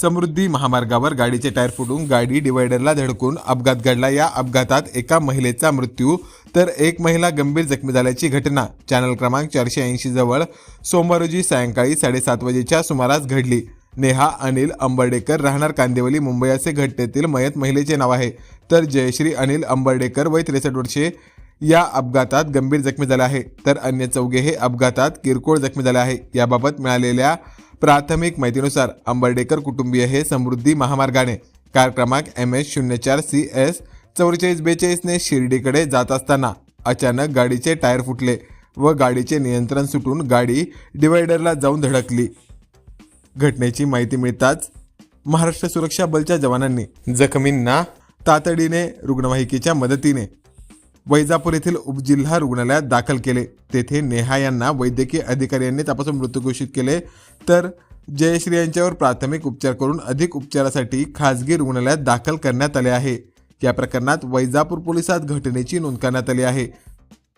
समृद्धी महामार्गावर गाडीचे टायर फुटून गाडी डिवायडरला धडकून अपघात घडला. या अपघातात एका महिलेचा मृत्यू तर एक महिला गंभीर जखमी झाल्याची घटना. चॅनल क्रमांक चारशे ऐंशी जवळ सोमवार रोजी सायंकाळी साडेसात वाजेच्या सुमारास घडली. नेहा अनिल अंबर्डेकर राहणार कांदिवली मुंबई असे घटनेतील मयत महिलेचे नाव आहे. तर जयश्री अनिल अंबर्डेकर वय त्रेसष्ट वर्षे या अपघातात गंभीर जखमी झाले आहे. तर अन्य चौघे हे अपघातात किरकोळ जखमी झाले आहे. याबाबत मिळालेल्या प्राथमिक माहितीनुसार आंबर्डेकर कुटुंबीय हे समृद्धी महामार्गाने कार क्रमांक एम एस शून्य चार सी एस चौवेचाळीस बेचाळीसने शिर्डीकडे जात असताना अचानक गाडीचे टायर फुटले व गाडीचे नियंत्रण सुटून गाडी डिवायडरला जाऊन धडकली. घटनेची माहिती मिळताच महाराष्ट्र सुरक्षा बलच्या जवानांनी जखमींना तातडीने रुग्णवाहिकेच्या मदतीने वैजापूर येथील उपजिल्हा रुग्णालयात दाखल केले. तेथे नेहा यांना वैद्यकीय अधिकाऱ्यांनी तपासून मृत्यू घोषित केले. तर जयश्री यांच्यावर प्राथमिक उपचार करून अधिक उपचारासाठी खासगी रुग्णालयात दाखल करण्यात आले आहे. या प्रकरणात वैजापूर पोलिसात घटनेची नोंद करण्यात आली आहे.